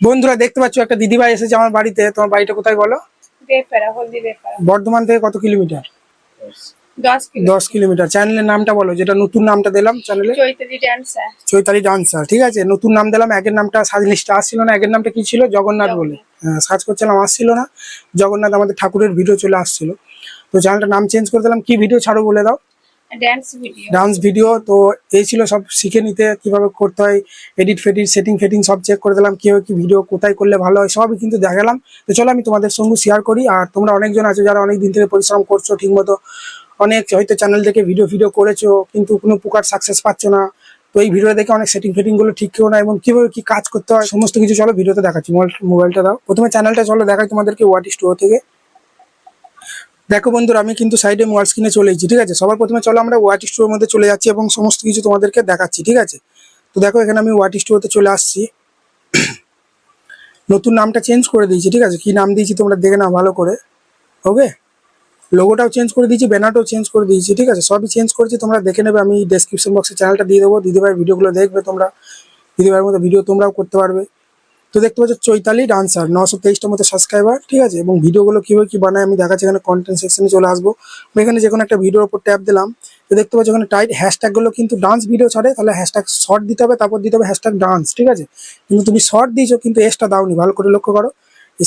বন্ধুরা দেখতে পাচ্ছ একটা দিদিভাই এসেছে আমার বাড়িতে। তোমার বাড়িটা কোথায় বলো? বর্ধমান থেকে কত কিলোমিটার? দশ কিলোমিটার। চ্যানেলের নামটা বলো যেটা নতুন নামটা দিলাম চ্যানেলে। চৈতালি ডান্সার ঠিক আছে? নতুন নাম দিলাম আগের নামটা সাজ লিস্টে আসছিল না আগের নামটা কি ছিল? জগন্নাথ বলে। হ্যাঁ সার্চ করছিলাম আসছিল না। জগন্নাথ আমাদের ঠাকুরের ভিডিও চলে আসছিল। তো চ্যানেলটার নাম চেঞ্জ করে দিলাম কি ভিডিও ছাড়ো বলে দাও। ডান্স ভিডিও তো এই ছিল সব শিখে নিতে, কীভাবে করতে হয় এডিট ফেডিট সেটিং ফেটিং সব চেক করে দিলাম, কীভাবে কি ভিডিও কোথায় করলে ভালো হয়, সবই কিন্তু দেখালাম। তো চলো আমি তোমাদের সঙ্গে শেয়ার করি, আর তোমরা অনেকজন আছো যারা অনেক দিন থেকে পরিশ্রম করছ ঠিকমতো। অনেক হয়তো চ্যানেল থেকে ভিডিও ভিডিও করেছ, কিন্তু কোনো প্রকার সাকসেস পাচ্ছ না। তো এই ভিডিও দেখে অনেক সেটিং ফেটিংগুলো ঠিক করো না, এবং কীভাবে কি কাজ করতে হয়, সমস্ত কিছু চলো ভিডিওতে দেখাচ্ছি। মোবাইল- মোবাইলটা দাও। প্রথমে চ্যানেলটা চলো, দেখাই তোমাদেরকে ওয়াট স্টোর থেকে। দেখো বন্ধুরা, আমি কিন্তু সাইডে মোবাইল স্ক্রিনে চলে এসেছি, ঠিক আছে? সবার প্রথমে চলো আমরা ওয়াট স্টোরের মধ্যে চলে যাচ্ছি এবং সমস্ত কিছু তোমাদেরকে দেখাচ্ছি, ঠিক আছে? তো দেখো, এখানে আমি ওয়াট স্টোরতে চলে আসছি। নতুন নামটা চেঞ্জ করে দিয়েছি, ঠিক আছে? কি নাম দিয়েছি তোমরা দেখে নাও ভালো করে ওকে লোগোটাও চেঞ্জ করে দিয়েছি ব্যানারটাও চেঞ্জ করে দিয়েছি, ঠিক আছে? সবই চেঞ্জ করেছি, তোমরা দেখে নেবে, আমি ডেসক্রিপশন বক্সে চ্যানেলটা দিয়ে দেবো, দিদিভাইয়ের ভিডিওগুলো দেখবে তোমরা, দিদিভাইয়ের মতো ভিডিও তোমরাও করতে পারবে। তো দেখতে পাচ্ছ চৈতালি ডান্সার, নশো তেইশটার মতো সাবস্ক্রাইবার ঠিক আছে? এবং ভিডিওগুলো কীভাবে কী বানায় আমি দেখাচ্ছি, এখানে কন্টেন্ট সেকশনে চলে আসব। আমি এখানে যে কোনো একটা ভিডিওর ওপর ট্যাপ দিলাম। তো দেখতে পাচ্ছ এখানে টাইট হ্যাশট্যাগুলো কিন্তু ডান্স ভিডিও ছাড়ে, তাহলে হ্যাশট্যাগ শর্ট দিতে হবে, তারপর দিতে হবে হ্যাশট্যাগ ডান্স ঠিক আছে? কিন্তু তুমি শর্ট দিয়েছ, কিন্তু এসটা দাওনি, ভালো করে লক্ষ্য করো।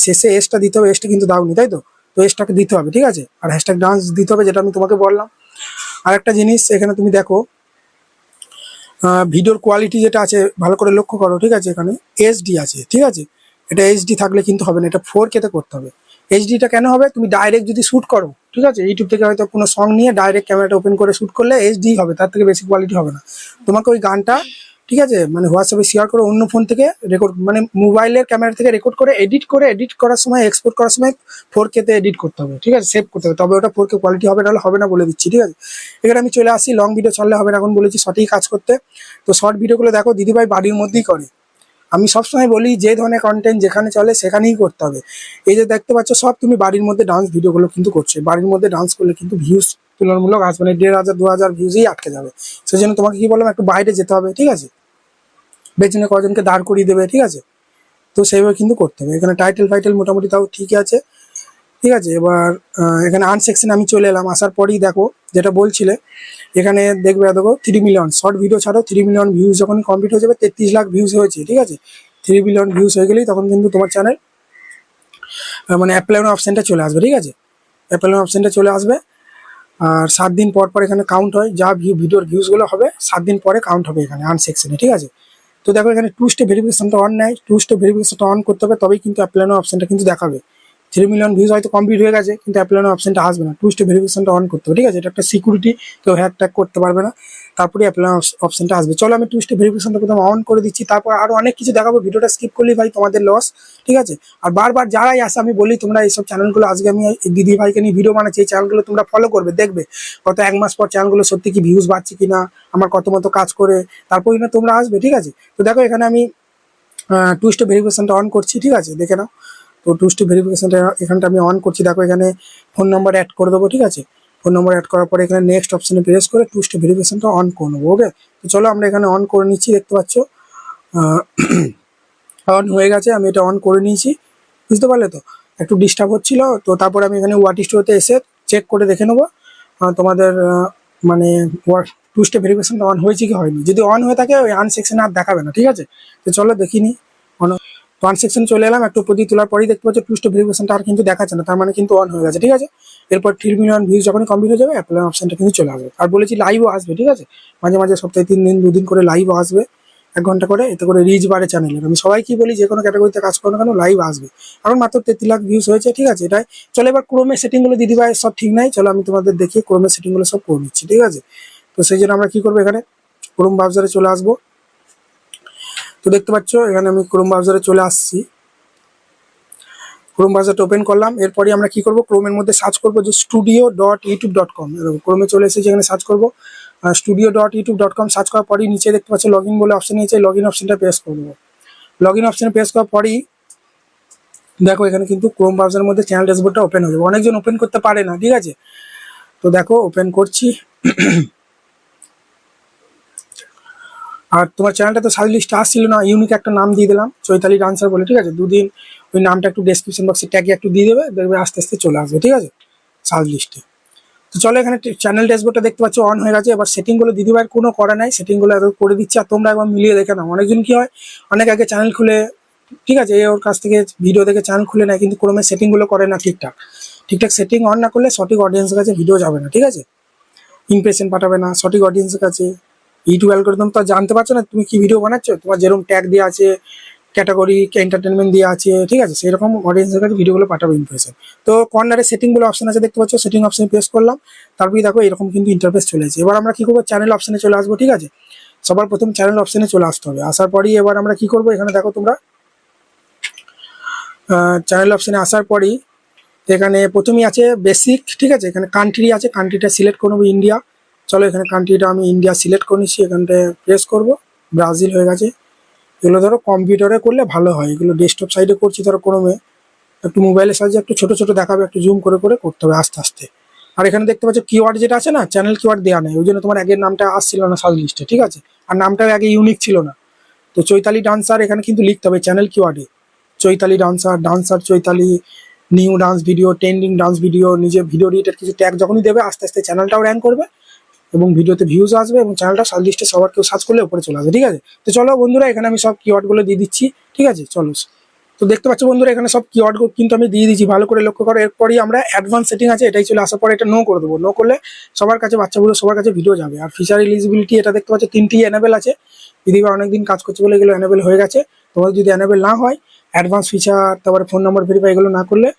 শেষে এসটা দিতে হবে এসটা কিন্তু দাওনি, তাই তো? তো এসটাকে দিতে হবে, ঠিক আছে? আর হ্যাশট্যাগ ডান্স দিতে হবে, যেটা আমি তোমাকে বললাম। আর একটা জিনিস, এখানে তুমি দেখো ভিডিওর কোয়ালিটি যেটা আছে, ভালো করে লক্ষ্য করো, ঠিক আছে? এখানে এইচডি আছে, ঠিক আছে? এটা এইচডি থাকলে কিন্তু হবে না, এটা ফোর কেতে করতে হবে। এইচডিটা কেন হবে? তুমি ডাইরেক্ট যদি শ্যুট করো, ঠিক আছে? ইউটিউব থেকে হয়তো কোনো সং নিয়ে ডাইরেক্ট ক্যামেরাটা ওপেন করে শ্যুট করলে এইচডি হবে, তার থেকে বেশি কোয়ালিটি হবে না। তোমাকে ওই গানটা ঠিক আছে? মানে হোয়াটসঅ্যাপে শেয়ার করে অন্য ফোন থেকে রেকর্ড মানে মোবাইলের ক্যামেরা থেকে রেকর্ড করে এডিট করে এডিট করার সময় এক্সপোর্ট করার সময় ফোর কেতে এডিট করতে হবে, ঠিক আছে? সেভ করতে হবে। তবে ওটা ফোর কে কোয়ালিটি হবে, নাহলে হবে না বলে দিচ্ছি, ঠিক আছে? এখানে আমি চলে আসি লং ভিডিও চললে হবে না, এখন বলেছি সঠিক কাজ করতে। তো শর্ট ভিডিওগুলো দেখো, দিদিভাই বাড়ির মধ্যেই করে। আমি সবসময় বলি, যে ধরনের কন্টেন্ট যেখানে চলে, সেখানেই করতে হবে। এই যে দেখতে পাচ্ছ, সব তুমি বাড়ির মধ্যে ডান্স ভিডিওগুলো কিন্তু করছ। বাড়ির মধ্যে ডান্স করলে কিন্তু ভিউজ তুলনামূলক আসবে না। দেড় হাজার, দু হাজার ভিউজই আটকে যাবে। সেই জন্য তোমাকে কি বললাম, একটু বাইরে যেতে হবে, ঠিক আছে? পেছনে কজনকে দাঁড় করিয়ে দেবে, ঠিক আছে? তো সেইভাবে কিন্তু করতে হবে। এখানে টাইটেল ফাইটেল মোটামুটি তাও ঠিকই আছে, ঠিক আছে? এবার এখানে আন সেকশনে আমি চলে এলাম। আসার পরেই দেখো, যেটা বলছিলে, এখানে দেখবে দেখো থ্রি মিলিয়ন শর্ট ভিডিও ছাড়ো থ্রি মিলিয়ন ভিউজ যখন কমপ্লিট হয়ে যাবে, তেত্রিশ লাখ ভিউজ হয়েছে, ঠিক আছে? থ্রি মিলিয়ন ভিউজ হয়ে গেলেই তখন কিন্তু তোমার চ্যানেল মানে অ্যাপ্লাই অপশানটা চলে আসবে, ঠিক আছে? অ্যাপ্লাই অপশানটা চলে আসবে। আর সাত দিন পর পর এখানে কাউন্ট হয়। যা ভিউ ভিডিওর ভিউজগুলো হবে, সাত দিন পরে কাউন্ট হবে এখানে আন সেকশনে ঠিক আছে? তো দেখো এখানে টু স্টেপ ভেরিফিকেশনটা অন নেয় টু স্টেপ ভেরিফিকেশনটা অন করতে হবে, তবেই কিন্তু অ্যাপ্লানো অপশনটা কিন্তু দেখাবে। থ্রি মিলিয়ন ভিউজ হয়তো কমপ্লিট হয়ে গেছে, কিন্তু অ্যাপ্লানো অপশনটা আসবে না। টু স্টেপ ভেরিফিকেশনটা অন করতে হবে, ঠিক আছে? এটা একটা সিকিউরিটি কেউ হ্যাক ট্যাক করতে পারবে না। তারপরে অ্যাপ্লাইনো অপশনটা আসবে। চলো আমি টু স্টেপ ভেরিফিকেশনটা প্রথমে অন করে দিচ্ছি, তারপর আরও অনেক কিছু দেখাবো। ভিডিওটা স্কিপ করলেই ভাই তোমাদের লস ঠিক আছে? আর বারবার যারাই আসে, আমি বলি তোমরা এইসব চ্যানেলগুলো আজকে আমি দিদি ভাইকে নিয়ে ভিডিও বানাচ্ছি, এই চ্যানেলগুলো তোমরা ফলো করবে, দেখবে গত এক মাস পর চ্যানেলগুলো সত্যি কি ভিউজ বাড়ছে কিনা, আমার কত মতো কাজ করে তারপর না তোমরা আসবে, ঠিক আছে? তো দেখো, এখানে আমি টু স্টেপ ভেরিফিকেশনটা অন করছি, ঠিক আছে? দেখে নাও। তো টু স্টেপ ভেরিফিকেশনটা এখানটা আমি অন করছি। দেখো, এখানে ফোন নাম্বার অ্যাড করে দেবো, ঠিক আছে? ফোন নম্বর অ্যাড করার পরে এখানে নেক্সট অপশানে প্রেস করে টু স্টেপ ভেরিফিকেশনটা অন করে নেব ওকে তো চলো আমরা এখানে অন করে নিচ্ছি, দেখতে পাচ্ছ? অন হয়ে গেছে, আমি এটা অন করে নিয়েছি, বুঝতে পারলে তো? একটু ডিস্টার্ব হচ্ছিল, তো তারপরে আমি এখানে ওয়াট স্টোরতে এসে চেক করে দেখে নেব তোমাদের মানে টু স্টেপ ভেরিফিকেশনটা অন হয়েছে কি হয়নি? যদি অন হয়ে থাকে, ওই আন সেকশনে আর দেখাবে না, ঠিক আছে? তো চলো দেখিনি ওয়ান সেকশন চলে এলাম, একটু প্রতি তোলার পরেই দেখতে পাচ্ছ টু স্টেপ ভেরিফিকেশনটা আর কিন্তু দেখাচ্ছে না, তার মানে কিন্তু অন হয়ে গেছে, ঠিক আছে? এরপর থ্রি মিলিয়ন ভিউজ যখন কমপ্লিট হয়ে যাবে অ্যাপ্লাই অপশনটা কিন্তু চলে আসবে। আর বলেছি লাইভও আসবে, ঠিক আছে? মাঝে মাঝে সপ্তাহে তিন দিন, দুদিন করে লাইভও আসবে, এক ঘণ্টা করে, এতে করে রিচ বাড়ে চ্যানেলের আমি সবাইকে বলি, যে কোনো ক্যাটাগরিতে কাজ করো না কেন লাইভ আসবে। কারণ মাত্র তেত্রিশ লাখ ভিউজ হয়েছে, ঠিক আছে? এটাই। চলো এবার ক্রোমের সেটিংগুলো দিদি ভাই, সব ঠিক নাই? চলো আমি তোমাদের দেখিয়ে ক্রোমের সেটিংগুলো সব করে নিচ্ছি, ঠিক আছে? তো সেই জন্য আমরা কি করব এখানে? ক্রোম ব্রাউজারে চলে আসব। তো দেখতে পাচ্ছ, এখানে আমি ক্রোম ব্রাউজারে চলে আসছি। ক্রোম ব্রাউজারটা ওপেন করলাম, এরপরে আমরা কি করব ক্রোমের মধ্যে সার্চ করব যে studio dot YouTube dot com এরকম ক্রোমে চলে এসেছে, এখানে সার্চ করব। Studio dot YouTube dot com search করার পরেই নিচে দেখতে পাচ্ছ লগ ইন বলে অপশন নিয়েছে লগ ইন অপশনটা প্রেস করে দেবো লগ ইন অপশনে প্রেস করার পরেই দেখো, এখানে কিন্তু ক্রোম ব্রাউজারের মধ্যে চ্যানেল ড্যাশবোর্ডটা ওপেন হয়ে যাবে। অনেকজন ওপেন করতে পারে না, ঠিক আছে? তো দেখো ওপেন করছি। আর তোমার চ্যানেলটা তো সার্চ লিস্টে আসছিল না ইউনিক একটা নাম দিয়ে দিলাম, চৈতালি ডান্সার বলে, ঠিক আছে? দুদিন ওই নামটা একটু ডেসক্রিপশন বক্সে ট্যাগে একটু দিয়ে দেবে, দেখবে আস্তে আস্তে চলে আসবে, ঠিক আছে? সার্চ লিস্টে তো চলো এখানে চ্যানেল ড্যাশবোর্ডটা দেখতে পাচ্ছ অন হয়ে গেছে। এবার সেটিংগুলো দিদিভাইয়ের কোনো করা নাই সেটিংগুলো এবার করে দিচ্ছে, আর তোমরা একবার মিলিয়ে দেখে নাও। অনেকজন কি হয়, অনেক আগে চ্যানেল খুলে, ঠিক আছে? এ ওর কাছ থেকে ভিডিও দেখে চ্যানেল খুলে নেয়, কিন্তু ক্রমে সেটিংগুলো করে না ঠিকঠাক। ঠিকঠাক সেটিং অন না করলে সঠিক অডিয়েন্সের কাছে ভিডিও যাবে না, ঠিক আছে? ইমপ্রেশন পাঠাবে না, সঠিক অডিয়েন্সের কাছে ইউটিউব অ্যালগোরিদম তো জানতে পারছ না? তুমি কি ভিডিও বানাচ্ছ? তোমার যেরকম ট্যাগ দেওয়া আছে ক্যাটাগরি এন্টারটেনমেন্ট দেওয়া আছে, ঠিক আছে? সেরকম অডিয়েন্সের কাছে ভিডিওগুলো পাঠাবে ইমপ্রেশন তো কর্নারে সেটিংগুলো অপশন আছে, দেখতে পাচ্ছ? সেটিং অপশনে প্রেস করলাম। তারপরে দেখো এরকম কিন্তু ইন্টারফেস চলে এসেছে। এবার আমরা কি করব? চ্যানেল অপশনে চলে আসব, ঠিক আছে? সবার প্রথম চ্যানেল অপশনে চলে আসতে হবে। আসার পরেই এবার আমরা কি করব? এখানে দেখো তোমরা। চ্যানেল অপশনে আসার পরই এখানে প্রথমেই আছে বেসিক ঠিক আছে? এখানে কান্ট্রি আছে। কান্ট্রিটা সিলেক্ট করব ইন্ডিয়া চলো এখানে কান্ট্রিটা আমি ইন্ডিয়া সিলেক্ট করে নিচ্ছি এখানটায় প্রেস করব ব্রাজিল হয়ে গেছে। এগুলো ধরো কম্পিউটারে করলে ভালো হয়, এগুলো ডেস্কটপ সাইডে করছি, ধরো ক্রমে একটু মোবাইলের সাহায্যে একটু ছোট ছোট দেখাবে, একটু জুম করে করে করতে হবে আস্তে আস্তে। আর এখানে দেখতে পাচ্ছ কিওয়ার্ড যেটা আছে না চ্যানেল কিওয়ার্ড দেওয়া নেই, ওই জন্য তোমার আগের নামটা আসছিল না সার্চ লিস্টে ঠিক আছে? আর নামটা আগে ইউনিক ছিল না। তো চৈতালি ডান্সার এখানে কিন্তু লিখতে হবে channel কিওয়ার্ডে Chaitali dancer dancer Chaitali new dance video trending dance video নিজের ভিডিও রিলেটেড কিছু ট্যাগ যখনই দেবে, আস্তে আস্তে চ্যানেলটাও র্যাঙ্ক করবে। এবং ভিডিওতে ভিউজ আসবে এবং চ্যানেলটা সার্চ সবার কেউ সার্চ করলে উপরে চলে আসবে, ঠিক আছে? তো চলো বন্ধুরা, এখানে আমি সব কিওয়ার্ডগুলো দিয়ে দিচ্ছি, ঠিক আছে? চলো। তো দেখতে পাচ্ছ বন্ধুরা, এখানে সব কিওয়ার্ড কিন্তু আমি দিয়ে দিচ্ছি ভালো করে লক্ষ্য করো। এরপরই আমরা অ্যাডভান্স সেটিং আছে, এটাই চলে আসার পরে এটা নো করে দেবো। নো করলে সবার কাছে, বাচ্চাগুলো সবার কাছে ভিডিও যাবে। আর ফিচার এলিজিবিলিটি এটা দেখতে পাচ্ছ, তিনটি এনেবেল আছে। দিদিবা অনেকদিন কাজ করছে বলে এগুলো এনেবেল হয়ে গেছে। তোমাদের যদি এনেবেল না হয় অ্যাডভান্স ফিচার তারপরে ফোন নাম্বার ভেরিফাই এগুলো না করলে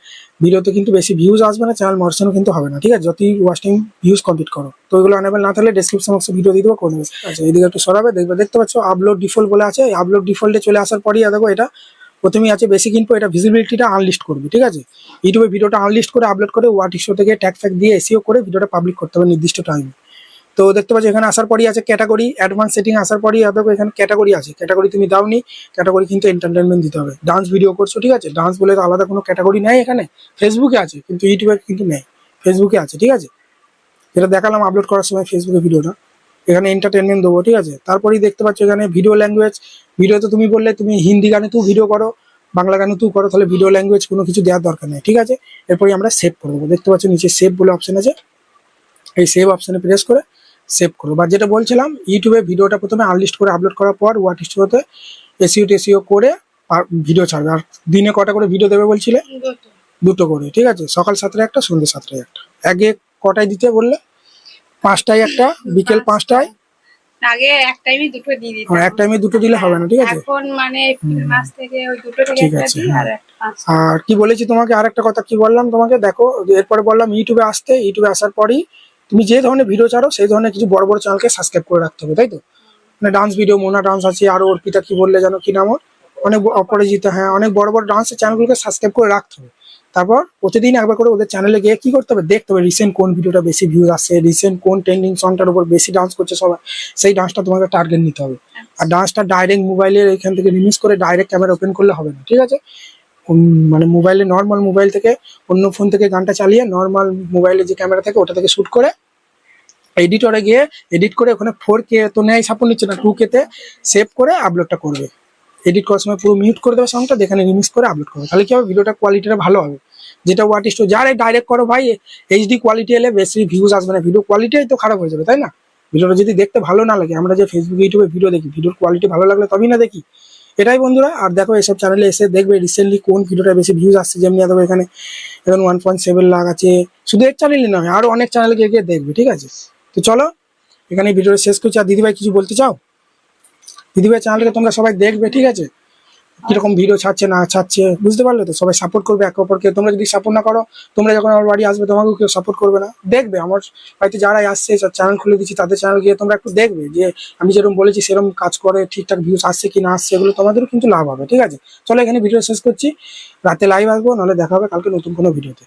ভিডিওতে কিন্তু বেশি ভিউজ আসবে না চ্যানেল মর্শনও কিন্তু হবে না, ঠিক আছে? যতই ওয়াচ টাইম ভিউজ কমপ্লিট করো। তো এগুলো এনেবেল না থাকলে ডিসক্রিপশন বক্সে ভিডিও দিয়ে দেবো, করে দেবে আচ্ছা এইদিকে একটু সরাবে, দেখবে, দেখতে পাচ্ছ আপলোড ডিফল্ট বলে আছে। আপলোড ডিফল্টে চলে আসার পরই দেখো, এটা প্রথমেই আছে বেসিক ইনফো এটা ভিজিবিলিটিটা আনলিস্ট করবে, ঠিক আছে? ইউটিউবে ভিডিওটা আনলিস্ট করে আপলোড করে ওয়াট ইস্যু থেকে ট্যাগ ফ্যাক দিয়ে এসিও করে ভিডিওটা পাবলিক করতে হবে নির্দিষ্ট টাইমে তো দেখতে পাচ্ছ, এখানে আসার পরই আছে ক্যাটাগরি অ্যাডভান্স সেটিং আসার পরই দেখো এখানে ক্যাটাগরি আছে। ক্যাটাগরি তুমি দাওনি ক্যাটাগরি কিন্তু এন্টারটেনমেন্ট দিতে হবে। ডান্স ভিডিও করছ, ঠিক আছে? ডান্স বলে তো আলাদা কোনো ক্যাটাগরি নেই এখানে। ফেসবুকে আছে, কিন্তু ইউটিউবে কিন্তু নেই। ফেসবুকে আছে, ঠিক আছে? যেটা দেখালাম আপলোড করার সময় ফেসবুকে ভিডিওটা এখানে এন্টারটেনমেন্ট দেবো, ঠিক আছে? তারপরেই দেখতে পাচ্ছ, এখানে ভিডিও ল্যাঙ্গুয়েজ ভিডিও তো তুমি বললে, তুমি হিন্দি গানে তুই ভিডিও করো, বাংলা গানে তুই করো, তাহলে ভিডিও ল্যাঙ্গুয়েজ কোনো কিছু দেওয়ার দরকার নেই, ঠিক আছে? এরপরই আমরা সেভ করে দেবো। দেখতে পাচ্ছ, নিচে সেভ বলে অপশন আছে। এই সেভ অপশানে প্রেস করে সেভ করো বা যেটা বলছিলাম ইউটিউবে ভিডিওটা প্রথমে আনলিস্ট করে আপলোড করার পর ওয়াট স্টুডিওতে এসিও টেসিও করে আর ভিডিও ছাড়বে। আর দিনে কটা করে ভিডিও দেবে বলছিলে? দুটো করে ঠিক আছে? সকাল সাতটায় একটা সন্ধ্যে সাতটায় একটা। আগে কটায় দিতে বললে? পাঁচটায় একটা বিকেল পাঁচটায়। আগে এক টাইমে দুটো দিয়ে দিতাম আর এক টাইমে দুটো দিলে হবে না ঠিক আছে? এখন মানে এপ্রিল মাস থেকে ওই দুটো থেকে ঠিক একটা আছে, দিই আর হ্যাঁ। আর কি বলেছি তোমাকে? আর একটা কথা কি বললাম তোমাকে? দেখো এরপরে বললাম ইউটিউবে আসতে ইউটিউবে আসার পরেই তুমি যে ধরনের ভিডিও ছাড়ো সেই ধরনের কিছু বড় বড় চ্যানেলকে সাবস্ক্রাইব করে রাখতে হবে তাই তো? মানে ডান্স ভিডিও মোনা ডান্স আছে আর অর্পিতা কি বললে জানো কি নাম অনেক অপরাজিতা হ্যাঁ অনেক বড় বড় ডান্সের চ্যানেলগুলোকে সাবস্ক্রাইব করে রাখতে হবে। তারপর প্রতিদিন একবার করে ওদের চ্যানেলে গিয়ে কি করতে হবে? দেখতে হবে রিসেন্ট কোন ভিডিওটা বেশি ভিউজ আসছে রিসেন্ট কোন ট্রেন্ডিং সংটার উপর বেশি ডান্স করছে সবাই সেই ডান্সটা তোমাকে টার্গেট নিতে হবে। আর ডান্সটা ডাইরেক্ট মোবাইলের এখান থেকে রিলিজ করে ডাইরেক্ট ক্যামেরা ওপেন করলে হবে না ঠিক আছে? মানে মোবাইলে নর্মাল মোবাইল থেকে অন্য ফোন থেকে গানটা চালিয়ে নর্মাল মোবাইলে যে ক্যামেরা থাকে ওটা থেকে শ্যুট করে এডিটরে গিয়ে এডিট করে ওখানে ফোর কে তো নেয় সাপোর্ট নিচ্ছে না টু কেতে সেভ করে আপলোডটা করবে। এডিট করার সময় পুরো মিউট করে দেবে সঙ্গটা যেখানে রিমিক্স করে আপলোড করবে। তাহলে কি হবে? ভিডিওটা কোয়ালিটিটা ভালো হবে। যেটা ওয়াটিস্ট যারা ডাইরেক্ট করো ভাই এইচডি কোয়ালিটি এলে বেশি ভিউজ আসবে না। ভিডিও কোয়ালিটিই তো খারাপ হয়ে যাবে, তাই না? ভিডিওটা যদি দেখতে ভালো না লাগে, আমরা যে ফেসবুক ইউটিউবে ভিডিও দেখি ভিডিওর কোয়ালিটি ভালো লাগলে তবেই না দেখি। এটাই বন্ধুরা, আর দেখো এসব চ্যানেলে এসে দেখবে রিসেন্টলি কোন ভিডিওটা বেশি ভিউজ আসছে যেমনি দেখো এখানে। এখন ওয়ান পয়েন্ট সেভেন লাখ আছে। শুধু এক চ্যানেলই নয়, আরও অনেক চ্যানেলে গিয়ে গিয়ে দেখবে, ঠিক আছে? তো চলো, এখানে ভিডিওটা শেষ করছি। আর দিদিভাই কিছু বলতে চাও? দিদিভাই চ্যানেলটাকে তোমরা সবাই দেখবে, ঠিক আছে? কীরকম ভিডিও ছাড়ছে, না ছাড়ছে, বুঝতে পারলে তো? সবাই সাপোর্ট করবে একে অপরকে। তোমরা যদি সাপোর্ট না করো, তোমরা যখন আমার বাড়ি আসবে, তোমাকেও কেউ সাপোর্ট করবে না। দেখবে, আমার বাড়িতে যারাই আসছে চ্যানেল খুলে দিচ্ছি তাদের চ্যানেল গিয়ে তোমরা একটু দেখবে যে, আমি যেরকম বলেছি, সেরকম কাজ করে ঠিকঠাক ভিউজ আসছে কি না আসছে, এগুলো তোমাদেরও কিন্তু লাভ হবে, ঠিক আছে? চলো, এখানে ভিডিও শেষ করছি। রাতে লাইভ আসব, নাহলে দেখা হবে কালকে নতুন কোনো ভিডিওতে